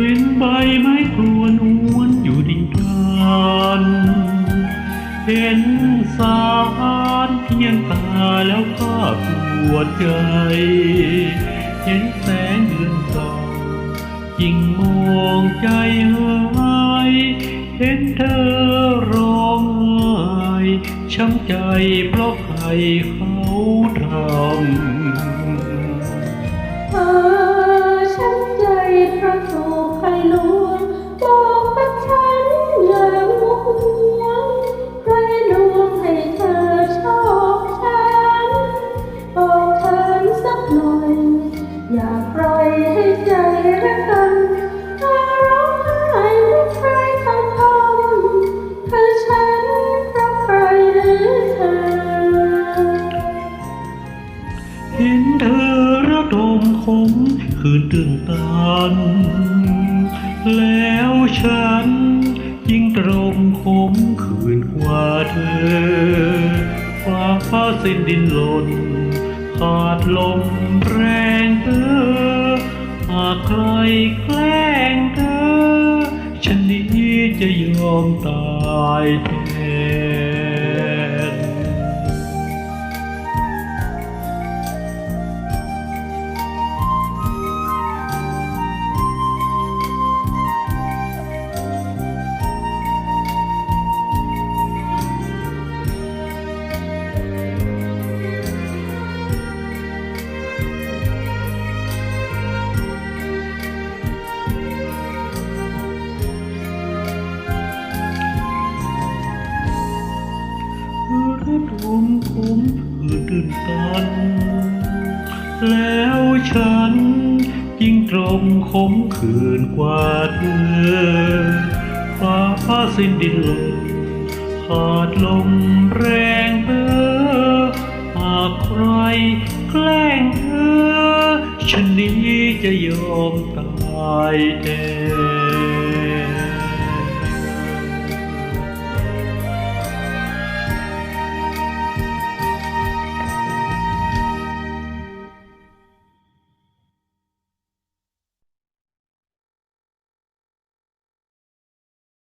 เห็นใบไม้ครวนอ้วนอยู่ดิมทานเห็นสารเพียงตาแล้วก็ปวดใจ เห็นแสงเดือนสองจิงมองใจหายเห็นเธอร้องไห้ช้ำใจเพราะใครเขาทำ มคืนตื่นตัน แล้วฉันยิ่งตรงคมคืนกว่าเธอ ฟ้าฟ้าสิ้นดินหล่นขาดลมแรงเธอหากใครแกล้งเธอ ฉันนี้จะยอมตายแทน ตื่นตัน แล้วฉันยิ่งตรงคมคืนกว่าเธอฟ้าฟ้าสิ้นดินลมขาดลมแรงเธอหากใครแกล้งเธอ ฉันนี้จะยอมตายแทน